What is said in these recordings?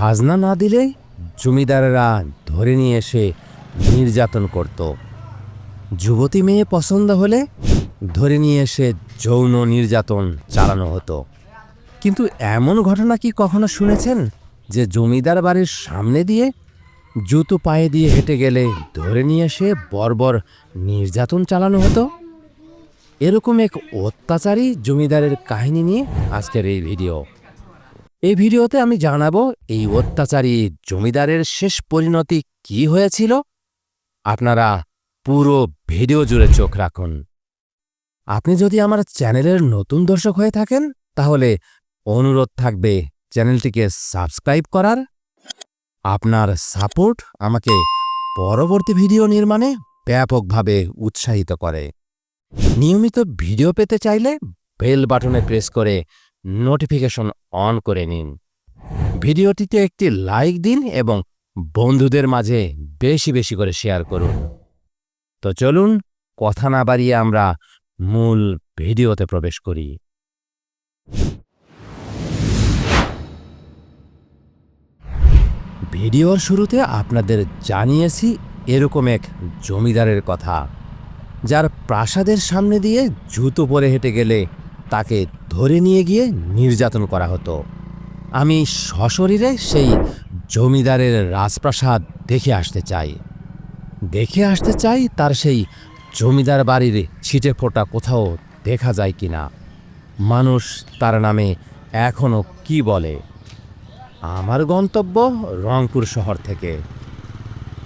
খাজনা না দিলে জমিদারেরা ধরে নিয়ে এসে নির্যাতন করত। যুবতী মেয়ে পছন্দ হলে ধরে নিয়ে এসে যৌন নির্যাতন চালানো হতো। কিন্তু এমন ঘটনা কি কখনো শুনেছেন যে জমিদার বাড়ির সামনে দিয়ে জুতো পায়ে দিয়ে হেঁটে গেলে ধরে নিয়ে এসে বর্বর নির্যাতন চালানো হতো? এরকম এক অত্যাচারী জমিদারের কাহিনী নিয়ে আজকের এই ভিডিও। এই ভিডিওতে আমি জানাব এই অত্যাচারী জমিদারের শেষ পরিণতি কি হয়েছিল। আপনারা পুরো ভিডিও জুড়ে চোখ রাখুন। আপনি যদি আমার চ্যানেলের নতুন দর্শক হয়ে থাকেন, তাহলে অনুরোধ থাকবে চ্যানেলটিকে সাবস্ক্রাইব করার। আপনার সাপোর্ট আমাকে পরবর্তী ভিডিও নির্মাণে ব্যাপকভাবে উৎসাহিত করে। নিয়মিত ভিডিও পেতে চাইলে বেল বাটনে প্রেস করে নোটিফিকেশন অন করে নিন। ভিডিওটিতে একটি লাইক দিন এবং বন্ধুদের মাঝে বেশি বেশি করে শেয়ার করুন। তো চলুন, কথা না বাড়িয়ে আমরা মূল ভিডিওতে প্রবেশ করি। ভিডিওর শুরুতে আপনাদের জানিয়েছি এরকম এক জমিদারের কথা, যার প্রাসাদের সামনে দিয়ে জুতো পরে হেঁটে গেলে তাকে ধরে নিয়ে গিয়ে নির্যাতন করা হতো। আমি সশরীরে সেই জমিদারের রাজপ্রাসাদ দেখে আসতে চাই। দেখে আসতে চাই তার সেই জমিদার বাড়ির ছিটে ফোটা কোথাও দেখা যায় কি না। মানুষ তার নামে এখনও কি বলে? আমার গন্তব্য রংপুর শহর থেকে।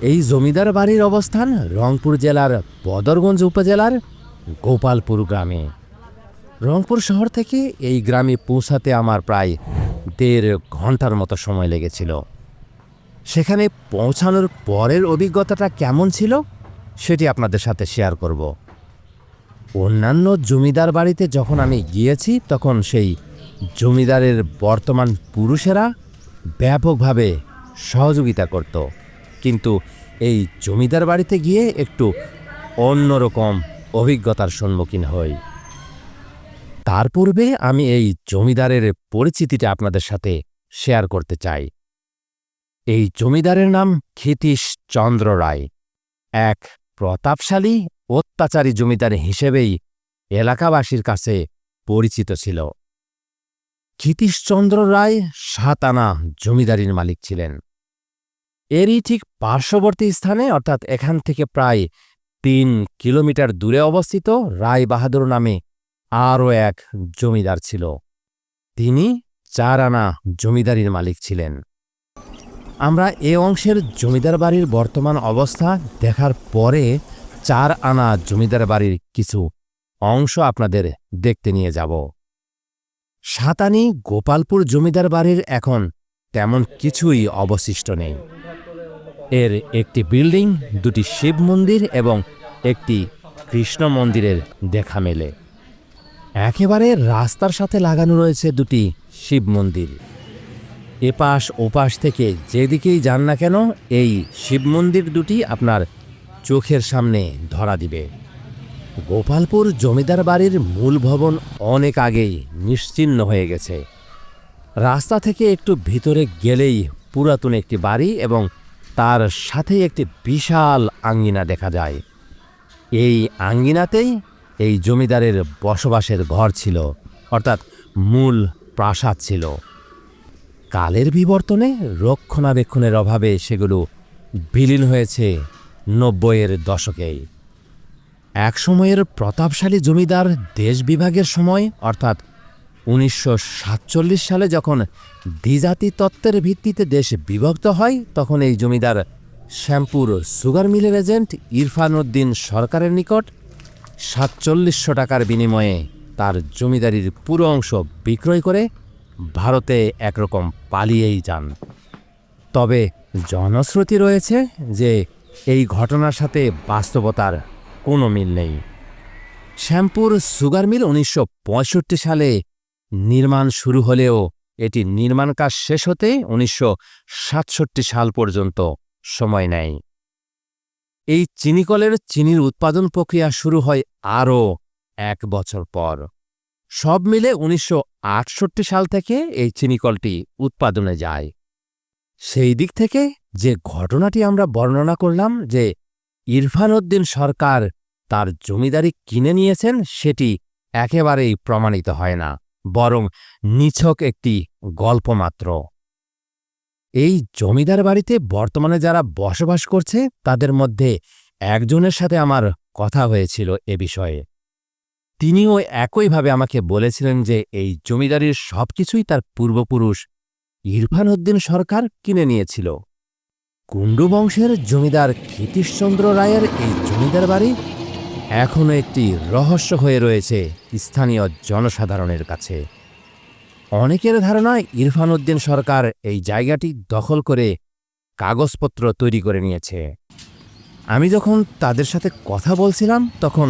এই জমিদার বাড়ির অবস্থান রংপুর জেলার বদরগঞ্জ উপজেলার গোপালপুর গ্রামে। রংপুর শহর থেকে এই গ্রামে পৌঁছাতে আমার প্রায় দেড় ঘণ্টার মতো সময় লেগেছিল। সেখানে পৌঁছানোর পরের অভিজ্ঞতাটা কেমন ছিল সেটি আপনাদের সাথে শেয়ার করব। অন্যান্য জমিদার বাড়িতে যখন আমি গিয়েছি, তখন সেই জমিদারের বর্তমান পুরুষেরা ব্যাপকভাবে সহযোগিতা করত। কিন্তু এই জমিদার বাড়িতে গিয়ে একটু অন্যরকম অভিজ্ঞতার সম্মুখীন হই। তার পূর্বে আমি এই জমিদারের পরিচিতিটা আপনাদের সাথে শেয়ার করতে চাই। এই জমিদারের নাম ক্ষিতীশ চন্দ্র রায়। এক প্রতাপশালী, অত্যাচারী জমিদার হিসেবেই এলাকাবাসীর কাছে পরিচিত ছিল। ক্ষিতীশচন্দ্র রায় সাত আনা জমিদারির মালিক ছিলেন। এরই ঠিক পার্শ্ববর্তী স্থানে, অর্থাৎ এখান থেকে প্রায় তিন কিলোমিটার দূরে অবস্থিত রায় বাহাদুর নামে আরও এক জমিদার ছিল। তিনি চার আনা জমিদারির মালিক ছিলেন। আমরা এ অংশের জমিদার বাড়ির বর্তমান অবস্থা দেখার পরে চার আনা জমিদার বাড়ির কিছু অংশ আপনাদের দেখতে নিয়ে যাব। সাতানি গোপালপুর জমিদার বাড়ির এখন তেমন কিছুই অবশিষ্ট নেই। এর একটি বিল্ডিং, দুটি শিব মন্দির এবং একটি কৃষ্ণ মন্দিরের দেখা মেলে। একেবারে রাস্তার সাথে লাগানো রয়েছে দুটি শিব মন্দির। এপাশ ওপাশ থেকে যেদিকেই যান না কেন, এই শিব মন্দির দুটি আপনার চোখের সামনে ধরা দিবে। গোপালপুর জমিদার বাড়ির মূল ভবন অনেক আগেই নিশ্চিহ্ন হয়ে গেছে। রাস্তা থেকে একটু ভিতরে গেলেই পুরাতন একটি বাড়ি এবং তার সাথেই একটি বিশাল আঙ্গিনা দেখা যায়। এই আঙ্গিনাতেই এই জমিদারের বসবাসের ঘর ছিল, অর্থাৎ মূল প্রাসাদ ছিল। কালের বিবর্তনে রক্ষণাবেক্ষণের অভাবে সেগুলো বিলীন হয়েছে নব্বইয়ের দশকেই। একসময়ের প্রতাপশালী জমিদার দেশ বিভাগের সময়, অর্থাৎ উনিশশো সাতচল্লিশ সালে যখন দ্বিজাতি তত্ত্বের ভিত্তিতে দেশ বিভক্ত হয়, তখন এই জমিদার শ্যামপুর সুগার মিলের এজেন্ট ইরফান উদ্দিন সরকারের নিকট সাতচল্লিশশো টাকার বিনিময়ে তার জমিদারির পুরো অংশ বিক্রয় করে ভারতে একরকম পালিয়েই যান। তবে জনশ্রুতি রয়েছে যে এই ঘটনার সাথে বাস্তবতার কোনো মিল নেই। শ্যামপুর সুগার মিল উনিশশো পঁয়ষট্টি সালে নির্মাণ শুরু হলেও এটি নির্মাণ কাজ শেষ হতে উনিশশো সাতষট্টি সাল পর্যন্ত সময় নেয়। এই চিনিকলের চিনির উৎপাদন প্রক্রিয়া শুরু হয় আরও এক বছর পর। সব মিলে উনিশশো আটষট্টি সাল থেকে এই চিনিকলটি উৎপাদনে যায়। সেই দিক থেকে যে ঘটনাটি আমরা বর্ণনা করলাম যে ইরফান উদ্দিন সরকার তার জমিদারি কিনে নিয়েছেন, সেটি একেবারেই প্রমাণিত হয় না, বরং নিছক একটি গল্প মাত্র। এই জমিদার বাড়িতে বর্তমানে যারা বসবাস করছে, তাদের মধ্যে একজনের সাথে আমার কথা হয়েছিল এ বিষয়ে। তিনিও একইভাবে আমাকে বলেছিলেন যে এই জমিদারির সবকিছুই তার পূর্বপুরুষ ইরফান উদ্দিন সরকার কিনে নিয়েছিল। কুণ্ডু বংশের জমিদার ক্ষিতীশচন্দ্র রায়ের এই জমিদার বাড়ি এখনও একটি রহস্য হয়ে রয়েছে স্থানীয় জনসাধারণের কাছে। অনেকের ধারণা ইরফান উদ্দিন সরকার এই জায়গাটি দখল করে কাগজপত্র তৈরি করে নিয়েছে। আমি যখন তাদের সাথে কথা বলছিলাম তখন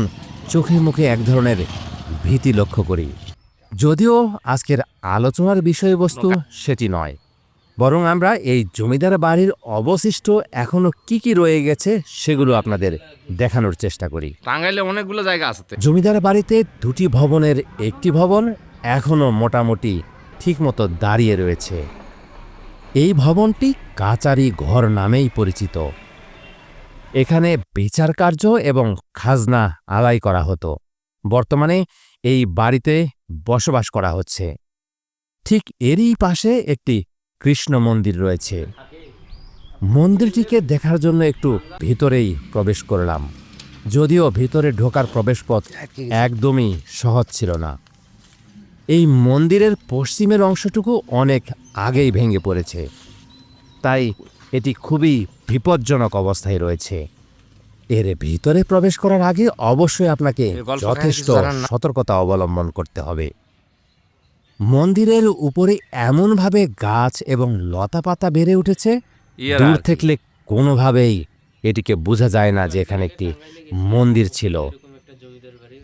চোখে মুখে এক ধরনের ভীতি লক্ষ্য করি। যদিও আজকের আলোচনার বিষয়বস্তু সেটি নয় বরং আমরা এই জমিদার বাড়ির অবশিষ্ট এখনও কি কি রয়ে গেছে সেগুলো আপনাদের দেখানোর চেষ্টা করি। টাঙ্গাইলে অনেকগুলো জায়গা আছে। জমিদার বাড়িতে দুটি ভবনের একটি ভবন এখনও মোটামুটি ঠিকমতো দাঁড়িয়ে রয়েছে। এই ভবনটি কাচারি ঘর নামেই পরিচিত। এখানে বিচার কার্য এবং খাজনা আদায় করা হতো। বর্তমানে এই বাড়িতে বসবাস করা হচ্ছে। ঠিক এরই পাশে একটি কৃষ্ণ মন্দির রয়েছে। মন্দিরটিকে দেখার জন্য একটু ভিতরেই প্রবেশ করলাম। যদিও ভিতরে ঢোকার প্রবেশপথ একদমই সহজ ছিল না। এই মন্দিরের পশ্চিমের অংশটুকু অনেক আগেই ভেঙে পড়েছে তাই এটি খুবই বিপজ্জনক অবস্থায় রয়েছে এর ভিতরে প্রবেশ করার আগে অবশ্যই আপনাকে যথেষ্ট। সতর্কতা অবলম্বন করতে হবে মন্দিরের উপরে এমনভাবে গাছ এবং লতাপাতা বেড়ে উঠেছে দূর। থেকে কোনোভাবেই এটিকে বোঝা যায় না যে এখানে একটি মন্দির ছিল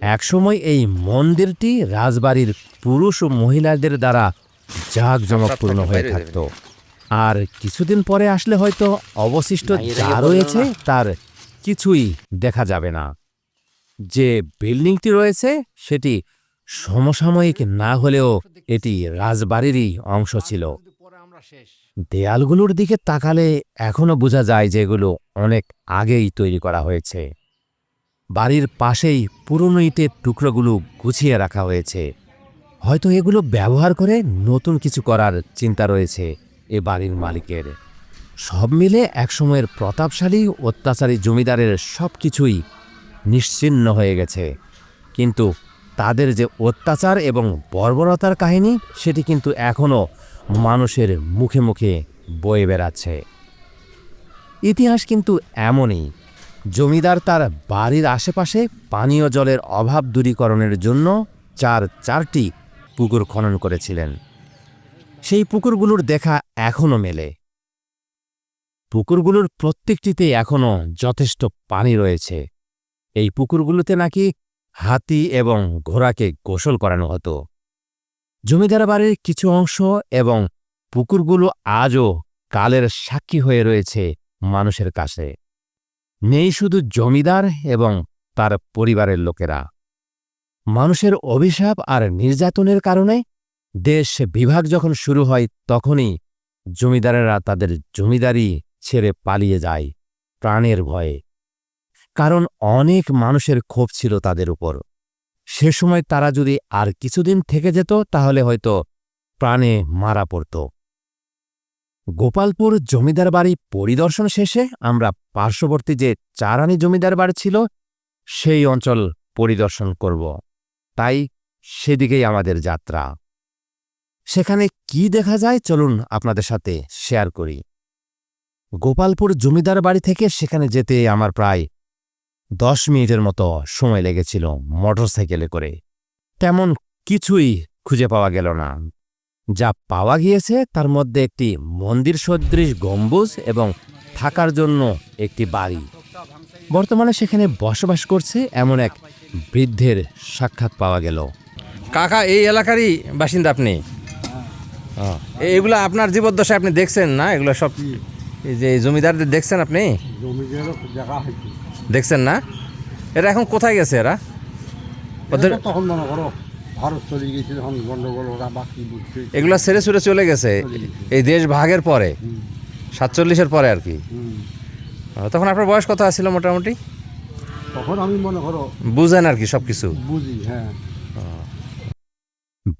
একসময় এই মন্দিরটি রাজবাড়ির পুরুষ ও মহিলাদের দ্বারা জাঁকজমকপূর্ণ হয়ে থাকত। আর কিছুদিন পরে আসলে হয়তো অবশিষ্ট যা রয়েছে তার কিছুই দেখা যাবে না। যে বিল্ডিংটি রয়েছে সেটি সমসাময়িক না হলেও এটি রাজবাড়িরই অংশ ছিল। দেয়ালগুলোর দিকে তাকালে এখনও বোঝা যায় যে এগুলো অনেক আগেই তৈরি করা হয়েছে। বাড়ির পাশেই পুরনো ইটের টুকরোগুলো গুছিয়ে রাখা হয়েছে। হয়তো এগুলো ব্যবহার করে নতুন কিছু করার চিন্তা রয়েছে এ বাড়ির মালিকের। সব মিলে একসময়ের প্রতাপশালী, অত্যাচারী জমিদারের সব কিছুই নিশ্চিহ্ন হয়ে গেছে। কিন্তু তাদের যে অত্যাচার এবং বর্বরতার কাহিনী, সেটি কিন্তু এখনও মানুষের মুখে মুখে বয়ে বেড়াচ্ছে। ইতিহাস কিন্তু এমনই। জমিদার তার বাড়ির আশেপাশে পানীয় জলের অভাব দূরীকরণের জন্য চার চারটি পুকুর খনন করেছিলেন। সেই পুকুরগুলোর দেখা এখনও মেলে। পুকুরগুলোর প্রত্যেকটিতে এখনও যথেষ্ট পানি রয়েছে। এই পুকুরগুলোতে নাকি হাতি এবং ঘোড়াকে গোসল করানো হতো। জমিদার বাড়ির কিছু অংশ এবং পুকুরগুলো আজও কালের সাক্ষী হয়ে রয়েছে মানুষের কাছে। নেই শুধু জমিদার এবং তার পরিবারের লোকেরা। মানুষের অভিশাপ আর নির্যাতনের কারণে দেশ বিভাগ যখন শুরু হয়, তখনই জমিদারেরা তাদের জমিদারি ছেড়ে পালিয়ে যায় প্রাণের ভয়ে। কারণ অনেক মানুষের ক্ষোভ ছিল তাদের উপর। সে সময় তারা যদি আর কিছুদিন থেকে যেত, তাহলে হয়তো প্রাণে মারা পড়ত। গোপালপুর জমিদার বাড়ি পরিদর্শন শেষে আমরা পার্শ্ববর্তী যে চারানি জমিদার বাড়ি ছিল, সেই অঞ্চল পরিদর্শন করব। তাই সেদিকেই আমাদের যাত্রা। সেখানে কি দেখা যায় চলুন আপনাদের সাথে শেয়ার করি। গোপালপুর জমিদার বাড়ি থেকে সেখানে যেতে আমার প্রায় দশ মিনিটের মতো সময় লেগেছিল মোটরসাইকেলে করে। তেমন কিছুই খুঁজে পাওয়া গেল না। যা পাওয়া গিয়েছে তার মধ্যে একটি মন্দির সদৃশ গম্বুজ এবং থাকার জন্য একটি বাড়ি। বর্তমানে সেখানে বসবাস করছে এমন এক বৃদ্ধের সাক্ষাৎ পাওয়া গেল। কাকা এই এলাকারই বাসিন্দা আপনি? এ- এগুলো আপনার জীবদ্দশায় আপনি দেখছেন না? এগুলো সব এই যে জমিদারদের দেখছেন আপনি? দেখছেন না? এরা এখন কোথায় গেছে এরা? ওদের তখন মনে করো ভারত চলে গেছিল তখন গন্ডগোল ওরা বাকি বুঝছে এগুলো ছেড়ে ছুড়ে চলে গেছে। এই দেশ ভাগের পরে সাতচল্লিশের পরে আর কি। তখন আপনার বয়স কত আছিল মোটামুটি? তখন আমি মনে করো বুঝেন আর কি সব কিছু বুঝি হ্যাঁ।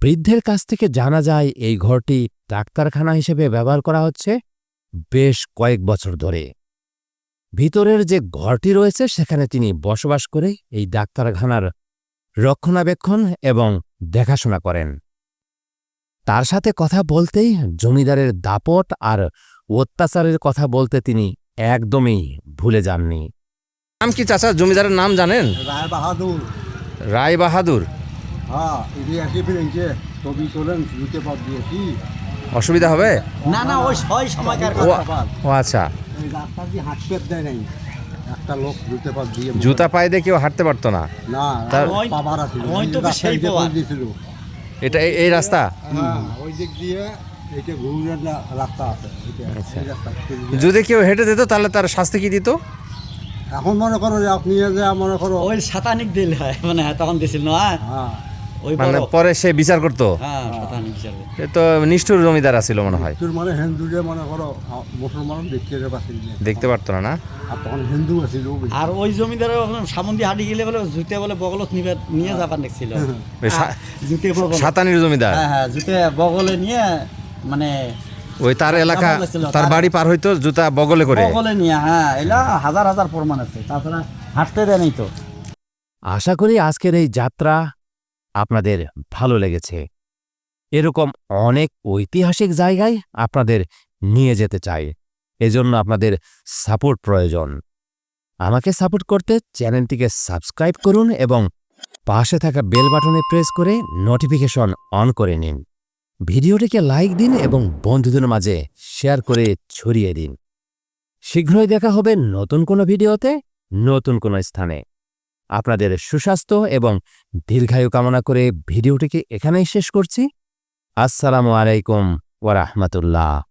বৃদ্ধের কাছ থেকে জানা যায় এই ঘরটি ডাক্তারখানা হিসেবে ব্যবহার করা হচ্ছে বেশ কয়েক বছর ধরে। ভিতরের যে ঘরটি রয়েছে সেখানে তিনি বসবাস করে এই ডাক্তারখানার রক্ষণাবেক্ষণ এবং দেখাশোনা করেন। তার সাথে কথা বলতেই জমিদারের দাপট আর অত্যাচারের কথা বলতে তিনি একদমই ভুলে যাননি। নাম কি চাচা? জমিদারের নাম জানেন? রায় বাহাদুর। রায় বাহাদুর। হ্যাঁ অসুবিধা হবে? না না ওই সময়কার কথা ও আচ্ছা। রাস্তা দিয়ে হাঁটতে দেয় নাই। একটা লোক জুতে পাত দিয়ে জুতা পায়ে দিয়ে কেউ হাঁটতে পারতো না। না তার- তার পাবার আছিল ওই তো সেই পাওয়ার। করে এটা এই- রাস্তা? হ্যাঁ ওই দিক দিয়ে এইটা ঘুরে রাস্তা আছে। এইটা, আচ্ছা। এই রাস্তা দিয়ে। যদি কেউ হেঁটে যেত তাহলে তার শাস্তি কি দিত? এখন মনে করো যে আপনি যে মনে করো ওই সাতানিক দিল হয় মানে তখন দিছিল না? হ্যাঁ। মানে পরে সে বিচার করতো? হ্যাঁ তো নিষ্ঠুর জমিদার আছিল মনে হয়। মানে হিন্দু যে মনে করো মুসলমান দেখতে দেখতে পারতো না না? তখন হিন্দু আছিল আর ওই সামন্দি হাঁটি গেলে বলে জুতে বলে বগলত নিবে নিয়ে যাবার দেখছিল। জুতে বগল। সাতানির জমিদার? হ্যাঁ হ্যাঁ জুতে বগলে নিয়ে মানে ওই তার এলাকা তার বাড়ি পার হইতো জুতা বগলে করে। বগলে নিয়ে হ্যাঁ এলা হাজার হাজার প্রমাণ আছে তাছাড়া হাঁটতে দেয় নাই তো। আশা করি আজকের এই যাত্রা আপনাদের ভালো লেগেছে। এরকম অনেক ঐতিহাসিক জায়গায় আপনাদের নিয়ে যেতে চাই। এজন্য আপনাদের সাপোর্ট প্রয়োজন। আমাকে সাপোর্ট করতে চ্যানেলটিকে সাবস্ক্রাইব করুন এবং পাশে থাকা বেল বাটনে প্রেস করে নোটিফিকেশন অন করে নিন। ভিডিওটিকে লাইক দিন এবং বন্ধুদের মাঝে শেয়ার করে ছড়িয়ে দিন। শীঘ্রই দেখা হবে নতুন কোনো ভিডিওতে, নতুন কোনো স্থানে। আপনাদের সুস্বাস্থ্য এবং দীর্ঘায়ু কামনা করে ভিডিওটিকে এখানেই শেষ করছি। আসসালামু আলাইকুম ওয়ারাহমাতুল্লাহ